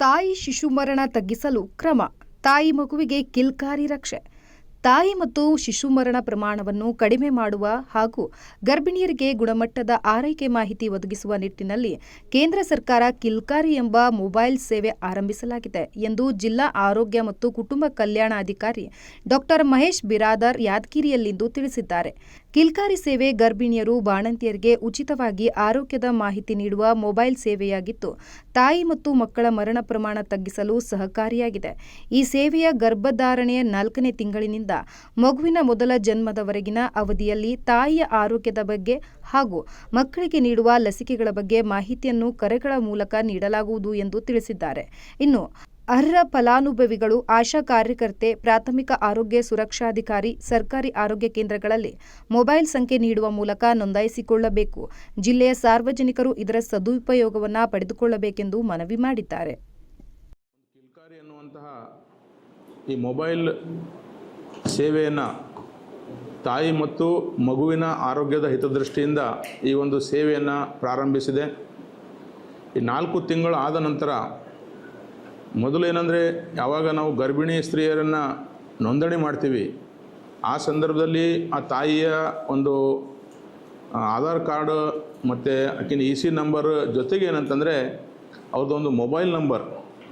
ತಾಯಿ ಶಿಶು ಮರಣ ತಗ್ಗಿಸಲು ಕ್ರಮ. ತಾಯಿ ಮಗುವಿಗೆ ಕಿಲ್ಕಾರಿ ರಕ್ಷೆ. ತಾಯಿ ಮತ್ತು ಶಿಶು ಮರಣ ಪ್ರಮಾಣವನ್ನು ಕಡಿಮೆ ಮಾಡುವ ಹಾಗೂ ಗರ್ಭಿಣಿಯರಿಗೆ ಗುಣಮಟ್ಟದ ಆರೈಕೆ ಮಾಹಿತಿ ಒದಗಿಸುವ ನಿಟ್ಟಿನಲ್ಲಿ ಕೇಂದ್ರ ಸರ್ಕಾರ ಕಿಲ್ಕಾರಿ ಎಂಬ ಮೊಬೈಲ್ ಸೇವೆ ಆರಂಭಿಸಲಾಗಿದೆ ಎಂದು ಜಿಲ್ಲಾ ಆರೋಗ್ಯ ಮತ್ತು ಕುಟುಂಬ ಕಲ್ಯಾಣಾಧಿಕಾರಿ ಡಾಕ್ಟರ್ ಮಹೇಶ್ ಬಿರಾದರ್ ಯಾದಗಿರಿಯಲ್ಲಿಂದು ತಿಳಿಸಿದ್ದಾರೆ. ಕಿಲ್ಕಾರಿ ಸೇವೆ ಗರ್ಭಿಣಿಯರು, ಬಾಣಂತಿಯರಿಗೆ ಉಚಿತವಾಗಿ ಆರೋಗ್ಯದ ಮಾಹಿತಿ ನೀಡುವ ಮೊಬೈಲ್ ಸೇವೆಯಾಗಿದ್ದು ತಾಯಿ ಮತ್ತು ಮಕ್ಕಳ ಮರಣ ಪ್ರಮಾಣ ತಗ್ಗಿಸಲು ಸಹಕಾರಿಯಾಗಿದೆ. ಈ ಸೇವೆಯ ಗರ್ಭಧಾರಣೆಯ ನಾಲ್ಕನೇ ತಿಂಗಳಿನಿಂದ ಮಗುವಿನ ಮೊದಲ ಜನ್ಮದವರೆಗಿನ ಅವಧಿಯಲ್ಲಿ ತಾಯಿಯ ಆರೋಗ್ಯದ ಬಗ್ಗೆ ಹಾಗೂ ಮಕ್ಕಳಿಗೆ ನೀಡುವ ಲಸಿಕೆಗಳ ಬಗ್ಗೆ ಮಾಹಿತಿಯನ್ನು ಕರೆಗಳ ಮೂಲಕ ನೀಡಲಾಗುವುದು ಎಂದು ತಿಳಿಸಿದ್ದಾರೆ. ಇನ್ನು ಅರ್ಹ ಫಲಾನುಭವಿಗಳು, ಆಶಾ ಕಾರ್ಯಕರ್ತೆ, ಪ್ರಾಥಮಿಕ ಆರೋಗ್ಯ ಸುರಕ್ಷಾಧಿಕಾರಿ, ಸರ್ಕಾರಿ ಆರೋಗ್ಯ ಕೇಂದ್ರಗಳಲ್ಲಿ ಮೊಬೈಲ್ ಸಂಖ್ಯೆ ನೀಡುವ ಮೂಲಕ ನೋಂದಾಯಿಸಿಕೊಳ್ಳಬೇಕು. ಜಿಲ್ಲೆಯ ಸಾರ್ವಜನಿಕರು ಇದರ ಸದುಪಯೋಗವನ್ನು ಪಡೆದುಕೊಳ್ಳಬೇಕೆಂದು ಮನವಿ ಮಾಡಿದ್ದಾರೆ. ಈ ಮೊಬೈಲ್ ಸೇವೆಯನ್ನು ತಾಯಿ ಮತ್ತು ಮಗುವಿನ ಆರೋಗ್ಯದ ಹಿತದೃಷ್ಟಿಯಿಂದ ಈ ಒಂದು ಸೇವೆಯನ್ನು ಪ್ರಾರಂಭಿಸಿದೆ. ಈ ನಾಲ್ಕು ತಿಂಗಳು ಆದ ನಂತರ ಮೊದಲೇನೆಂದರೆ ಯಾವಾಗ ನಾವು ಗರ್ಭಿಣಿ ಸ್ತ್ರೀಯರನ್ನು ನೋಂದಣಿ ಮಾಡ್ತೀವಿ, ಆ ಸಂದರ್ಭದಲ್ಲಿ ಆ ತಾಯಿಯ ಒಂದು ಆಧಾರ್ ಕಾರ್ಡ್ ಮತ್ತು ಆಕಿನ ಇ ಸಿ ನಂಬರ್ ಜೊತೆಗೆ ಏನಂತಂದರೆ, ಅವ್ರದ್ದೊಂದು ಮೊಬೈಲ್ ನಂಬರ್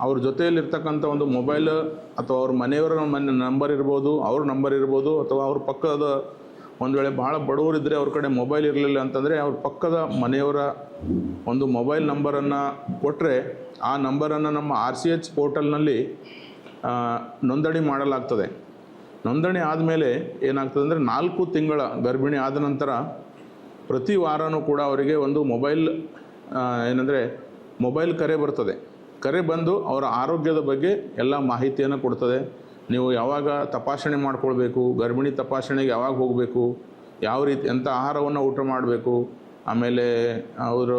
ಅವ್ರ ಜೊತೆಯಲ್ಲಿರ್ತಕ್ಕಂಥ ಒಂದು ಮೊಬೈಲ್ ಅಥವಾ ಅವ್ರ ಮನೆಯವರ ಮನೆ ನಂಬರ್ ಇರ್ಬೋದು, ಅವ್ರ ನಂಬರ್ ಇರ್ಬೋದು, ಅಥವಾ ಅವ್ರ ಪಕ್ಕದ ಒಂದು ವೇಳೆ ಭಾಳ ಬಡವರಿದ್ದರೆ ಅವ್ರ ಕಡೆ ಮೊಬೈಲ್ ಇರಲಿಲ್ಲ ಅಂತಂದರೆ ಅವ್ರ ಪಕ್ಕದ ಮನೆಯವರ ಒಂದು ಮೊಬೈಲ್ ನಂಬರನ್ನು ಕೊಟ್ಟರೆ ಆ ನಂಬರನ್ನು ನಮ್ಮ ಆರ್ ಸಿ ಎಚ್ ಪೋರ್ಟಲ್ನಲ್ಲಿ ನೋಂದಣಿ ಮಾಡಲಾಗ್ತದೆ. ನೋಂದಣಿ ಆದಮೇಲೆ ಏನಾಗ್ತದೆ ಅಂದರೆ ನಾಲ್ಕು ತಿಂಗಳ ಗರ್ಭಿಣಿ ಆದ ನಂತರ ಪ್ರತಿ ವಾರವೂ ಕೂಡ ಅವರಿಗೆ ಒಂದು ಮೊಬೈಲ್ ಏನಂದರೆ ಮೊಬೈಲ್ ಕರೆ ಬರ್ತದೆ. ಕರೆ ಬಂದು ಅವರ ಆರೋಗ್ಯದ ಬಗ್ಗೆ ಎಲ್ಲ ಮಾಹಿತಿಯನ್ನು ಕೊಡ್ತದೆ. ನೀವು ಯಾವಾಗ ತಪಾಸಣೆ ಮಾಡ್ಕೊಳ್ಬೇಕು, ಗರ್ಭಿಣಿ ತಪಾಸಣೆಗೆ ಯಾವಾಗ ಹೋಗಬೇಕು, ಯಾವ ರೀತಿ ಎಂಥ ಆಹಾರವನ್ನು ಊಟ ಮಾಡಬೇಕು, ಆಮೇಲೆ ಅವರು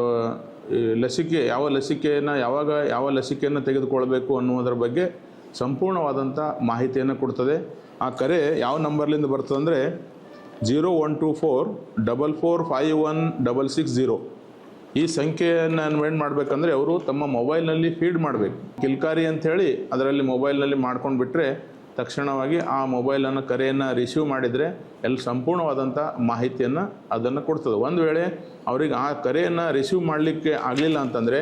ಲಸಿಕೆ, ಯಾವ ಲಸಿಕೆಯನ್ನು, ಯಾವಾಗ ಯಾವ ಲಸಿಕೆಯನ್ನು ತೆಗೆದುಕೊಳ್ಬೇಕು ಅನ್ನುವುದರ ಬಗ್ಗೆ ಸಂಪೂರ್ಣವಾದಂಥ ಮಾಹಿತಿಯನ್ನು ಕೊಡ್ತದೆ. ಆ ಕರೆ ಯಾವ ನಂಬರ್ಲಿಂದ ಬರ್ತದೆ ಅಂದರೆ zero one two four double four five one double six zero. ಈ ಸಂಖ್ಯೆಯನ್ನು ಏನು ಮಾಡಬೇಕಂದ್ರೆ ಅವರು ತಮ್ಮ ಮೊಬೈಲ್ನಲ್ಲಿ ಫೀಡ್ ಮಾಡಬೇಕು. ಕಿಲ್ಕಾರಿ ಅಂಥೇಳಿ ಅದರಲ್ಲಿ ಮೊಬೈಲ್ನಲ್ಲಿ ಮಾಡ್ಕೊಂಡು ಬಿಟ್ಟರೆ ತಕ್ಷಣವಾಗಿ ಆ ಮೊಬೈಲನ್ನು ಕರೆಯನ್ನು ರಿಸೀವ್ ಮಾಡಿದರೆ ಎಲ್ಲಿ ಸಂಪೂರ್ಣವಾದಂಥ ಮಾಹಿತಿಯನ್ನು ಅದನ್ನು ಕೊಡ್ತದೆ. ಒಂದು ವೇಳೆ ಅವರಿಗೆ ಆ ಕರೆಯನ್ನು ರಿಸೀವ್ ಮಾಡಲಿಕ್ಕೆ ಆಗಲಿಲ್ಲ ಅಂತಂದರೆ,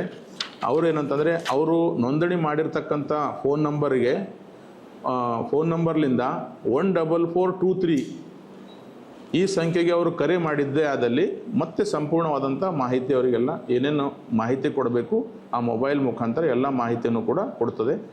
ಅವರೇನಂತಂದರೆ ಅವರು ನೋಂದಣಿ ಮಾಡಿರ್ತಕ್ಕಂಥ ಫೋನ್ ನಂಬರಿಗೆ phone ನಂಬರ್ಲಿಂದ one double four two three ಈ ಸಂಖ್ಯೆಗೆ ಅವರು ಕರೆ ಮಾಡಿದ್ದೇ ಆದಲ್ಲಿ ಮತ್ತೆ ಸಂಪೂರ್ಣವಾದಂಥ ಮಾಹಿತಿ ಅವರಿಗೆಲ್ಲ ಏನೇನು ಮಾಹಿತಿ ಕೊಡಬೇಕು, ಆ ಮೊಬೈಲ್ ಮುಖಾಂತರ ಎಲ್ಲ ಮಾಹಿತಿಯನ್ನು ಕೂಡ ಕೊಡ್ತದೆ.